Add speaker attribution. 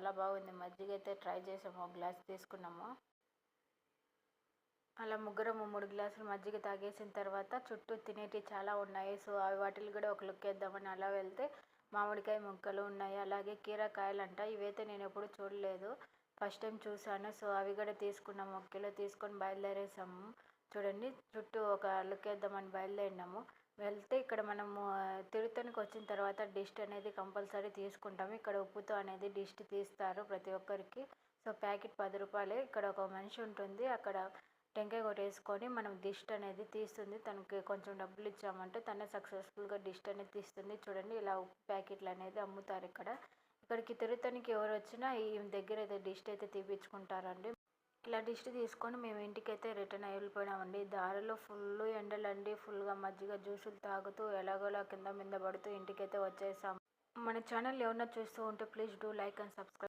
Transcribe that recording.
Speaker 1: చాలా బాగుంది. మజ్జిగ అయితే ట్రై చేసాము ఒక గ్లాస్ తీసుకున్నాము. అలా ముగ్గురం మూడు గ్లాసులు మజ్జిగ తాగేసిన తర్వాత చుట్టూ తినేటివి చాలా ఉన్నాయి. సో అవి వాటిని కూడా ఒక లుక్ వేద్దామని అలా వెళ్తే మామిడికాయ ముక్కలు ఉన్నాయి. అలాగే కీరకాయలు అంట ఇవైతే నేను ఎప్పుడు చూడలేదు. ఫస్ట్ టైం చూసాను సో అవి కూడా తీసుకున్నాము. ఒక కిలో తీసుకొని బయలుదేరేసాము. చూడండి చుట్టూ ఒక లుక్ వేద్దామని బయలుదేరినాము. వెళ్తే ఇక్కడ మనము తిరుతనికి వచ్చిన తర్వాత డిస్ట్ అనేది కంపల్సరీ తీసుకుంటాము. ఇక్కడ ఉప్పుతో అనేది డిస్ట్ తీస్తారు ప్రతి ఒక్కరికి. సో ప్యాకెట్ పది రూపాయలే. ఇక్కడ ఒక మనిషి ఉంటుంది. అక్కడ టెంకాయ కొట్టేసుకొని మనం డిస్ట్ అనేది తీస్తుంది. తనకి కొంచెం డబ్బులు ఇచ్చామంటే తనే సక్సెస్ఫుల్గా డిస్ట్ అనేది తీస్తుంది. చూడండి ఇలా ఉప్పు ప్యాకెట్లు అనేది అమ్ముతారు ఇక్కడ. ఇక్కడికి తిరుతనికి ఎవరు వచ్చినా ఈ దగ్గర అయితే డిస్ట్ అయితే తీపించుకుంటారండి ఇలా డిష్ తీసుకొని మేము ఇంటికైతే రిటర్న్ వెళ్ళిపోయినామండి దారిలో ఫుల్ ఎండలండి. ఫుల్గా మజ్జిగ జ్యూసులు తాగుతూ ఎలాగోలా కింద మీద పడుతూ ఇంటికైతే వచ్చేసాం. మన ఛానల్ ఏమన్నా చూస్తూ ఉంటే please do like and subscribe.